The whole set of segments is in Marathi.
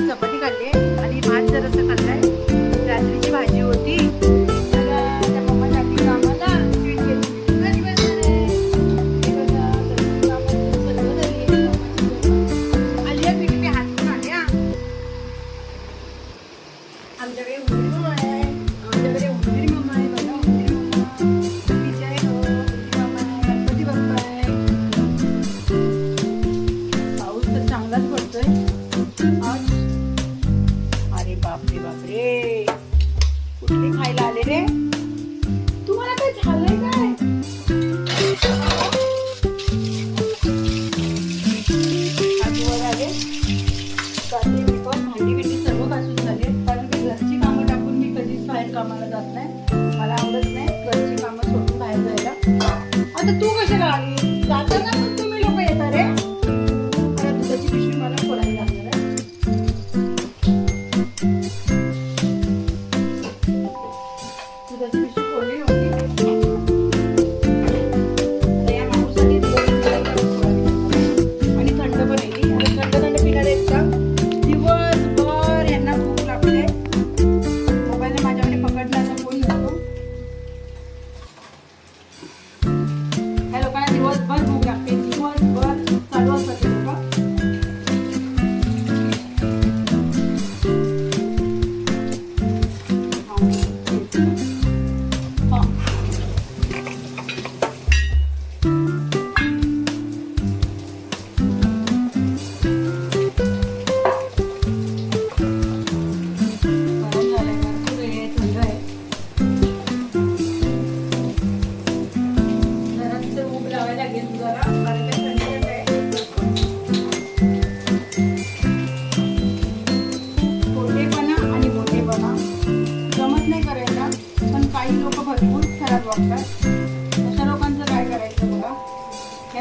It's a tú.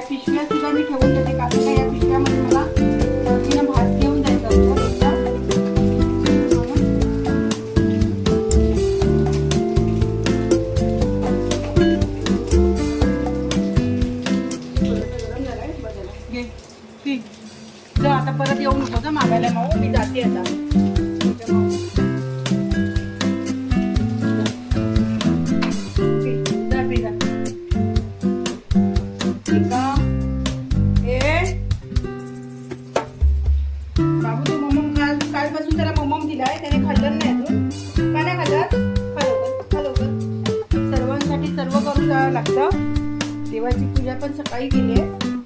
पिशव्या सुद्धा मी ठेवून देते कारण का या पिशव्यामध्ये मला चवीनं भात घेऊन आता परत येऊ नको मागायला. माऊ मी जाते आता. पूजा लागतं. देवाची पूजा पण सकाळी केली आहे.